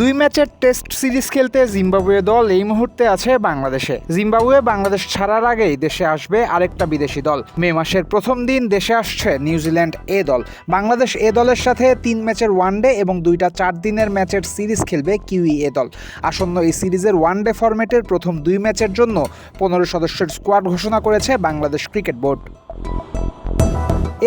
দুই ম্যাচের test series খেলতে জিম্বাবুয়ে দল এই মুহূর্তে আছে বাংলাদেশে। জিম্বাবুয়ে বাংলাদেশ ছাড়ার আগেই দেশে আসবে আরেকটা বিদেশি দল। মে মাসের প্রথম দিন দেশে আসছে নিউজিল্যান্ড এ দল। বাংলাদেশ এ দলের সাথে তিন ম্যাচের ওয়ানডে এবং দুইটা চার দিনের ম্যাচের সিরিজ খেলবে কিউই এ দল। আসন্ন এই সিরিজের ওয়ানডে ফরম্যাটের প্রথম দুই ম্যাচের জন্য পনেরো সদস্যের স্কোয়াড ঘোষণা করেছে বাংলাদেশ ক্রিকেট বোর্ড।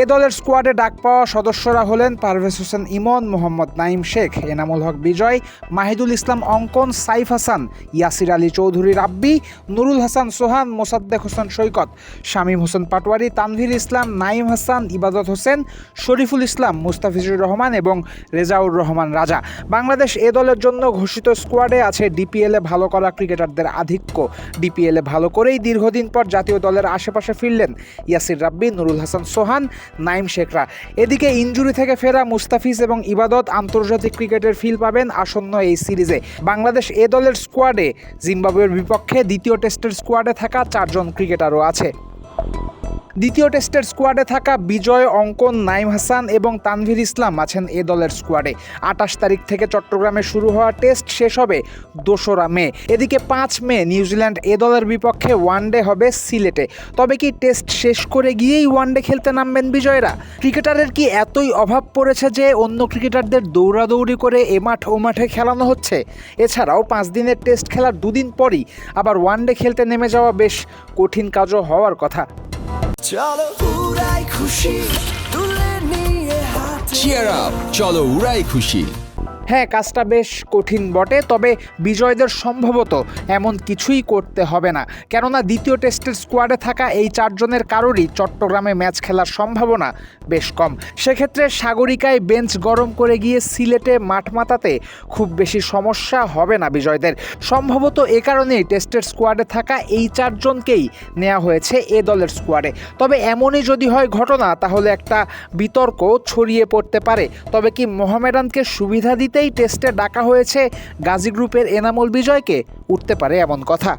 এ দলের স্কোয়াডে ডাক পাওয়া সদস্যরা হলেন পারভেজ হোসেন ইমন, মোহাম্মদ নাইম শেখ, এনামুল হক বিজয়, মাহিদুল ইসলাম অঙ্কন, সাইফ হাসান, ইয়াসির আলী চৌধুরী রাব্বি, নুরুল হাসান সোহান, মোসাদ্দেক হোসেন সৈকত, শামীম হোসেন পাটোয়ারি, তানভীর ইসলাম, নাইম হাসান, ইবাদত হোসেন, শরীফুল ইসলাম, মুস্তাফিজুর রহমান এবং রেজাউর রহমান রাজা। বাংলাদেশ এ দলের জন্য ঘোষিত স্কোয়াডে আছে ডিপিএলে ভালো করা ক্রিকেটারদের আধিক্য। ডিপিএলে ভালো করেই দীর্ঘদিন পর জাতীয় দলের আশেপাশে ফিরলেন ইয়াসির রাব্বি, নুরুল হাসান সোহান নাইম শেখরা। এদিকে ইঞ্জুরি থেকে ফেরা মুস্তাফিজ এবং ইবাদত আন্তর্জাতিক ক্রিকেটের ফিল পাবেন আসন্ন এই সিরিজে। বাংলাদেশ এ দলের স্কোয়াডে জিম্বাবুয়ের বিপক্ষে দ্বিতীয় টেস্টের স্কোয়াডে থাকা চারজন ক্রিকেটারও আছে। দ্বিতীয় টেস্টের স্কোয়াডে থাকা বিজয়, অঙ্কন, নাইম হাসান এবং তানভীর ইসলাম আছেন এ দলের স্কোয়াডে। আঠাশ তারিখ থেকে চট্টগ্রামে শুরু হওয়া টেস্ট শেষ হবে দোসরা মে। এদিকে পাঁচ মে নিউজিল্যান্ড এ দলের বিপক্ষে ওয়ানডে হবে সিলেটে। তবে কি টেস্ট শেষ করে গিয়েই ওয়ানডে খেলতে নামবেন বিজয়রা? ক্রিকেটারের কি এতই অভাব পড়েছে যে অন্য ক্রিকেটারদের দৌড়াদৌড়ি করে এ মাঠ ও মাঠে খেলানো হচ্ছে? এছাড়াও পাঁচ দিনের টেস্ট খেলার দুদিন পরই আবার ওয়ানডে খেলতে নেমে যাওয়া বেশ কঠিন কাজও হওয়ার কথা। চলো উড়াই খুশি তুলে নিয়ে হাতে চিয়ার আপ চলো উড়াই খুশি। হ্যাঁ কাজটা বেশ কঠিন বটে, তবে বিজয়দের সম্ভবত এমন কিছুই করতে হবে না। কেননা দ্বিতীয় টেস্টের স্কোয়াডে থাকা এই চারজনের কারোরই চট্টগ্রামে ম্যাচ খেলার সম্ভাবনা বেশ কম। সেক্ষেত্রে সাগরিকায় বেঞ্চ গরম করে গিয়ে সিলেটে মাঠ মাতাতে খুব বেশি সমস্যা হবে না বিজয়দের। সম্ভবত এ কারণেই টেস্টের স্কোয়াডে থাকা এই চারজনকেই নেওয়া হয়েছে এ দলের স্কোয়াডে। তবে এমনই যদি হয় ঘটনা, তাহলে একটা বিতর্ক ছড়িয়ে পড়তে পারে। তবে কি মোহামেডানকে সুবিধা দিতেই টেস্টে ডাকা হয়েছে গাজী গ্রুপের এনামুল বিজয়কে। উঠতে পারে এমন কথা।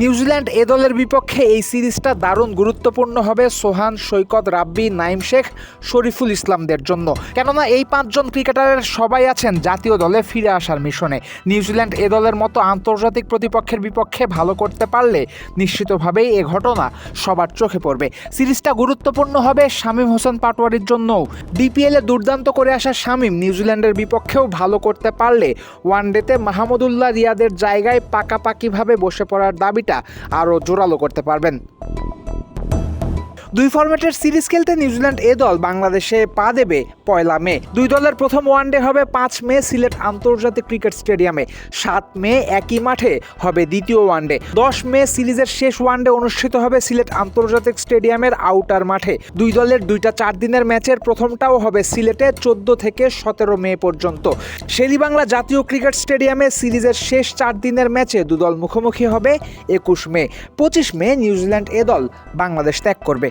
নিউজিল্যান্ড এ দলের বিপক্ষে এই সিরিজটা দারুণ গুরুত্বপূর্ণ হবে সোহান, সৈকত, রাব্বি, নাইম শেখ, শরীফুল ইসলামদের জন্য। কেননা এই পাঁচজন ক্রিকেটারের সবাই আছেন জাতীয় দলে ফিরে আসার মিশনে। নিউজিল্যান্ড এ দলের মতো আন্তর্জাতিক প্রতিপক্ষের বিপক্ষে ভালো করতে পারলে নিশ্চিতভাবেই এ ঘটনা সবার চোখে পড়বে। সিরিজটা গুরুত্বপূর্ণ হবে শামীম হোসেন পাটোয়ারির জন্যও। ডিপিএলে দুর্দান্ত করে আসা শামীম নিউজিল্যান্ডের বিপক্ষেও ভালো করতে পারলে ওয়ানডেতে মাহমুদুল্লাহ রিয়াদের জায়গায় পাকাপাকিভাবে বসে পড়ার দাবিটা আরও জোরালো করতে পারবেন। দুই ফরম্যাটের সিরিজ খেলতে নিউজিল্যান্ড এ দল বাংলাদেশে পা দেবে পয়লা মে। দুই দলের প্রথম ওয়ানডে হবে পাঁচ মে সিলেট আন্তর্জাতিক ক্রিকেট স্টেডিয়ামে। সাত মে একই মাঠে হবে দ্বিতীয় ওয়ানডে দশ মে সিরিজের শেষ ওয়ানডে অনুষ্ঠিত হবে সিলেট আন্তর্জাতিক স্টেডিয়ামের আউটার মাঠে। দুই দলের দুইটা চার দিনের ম্যাচের প্রথমটাও হবে সিলেটে চোদ্দ থেকে সতেরো মে পর্যন্ত। শেরিবাংলা জাতীয় ক্রিকেট স্টেডিয়ামে সিরিজের শেষ চার দিনের ম্যাচে দুদল মুখোমুখি হবে একুশ মে। পঁচিশ মে নিউজিল্যান্ড এ দল বাংলাদেশ ত্যাগ করবে।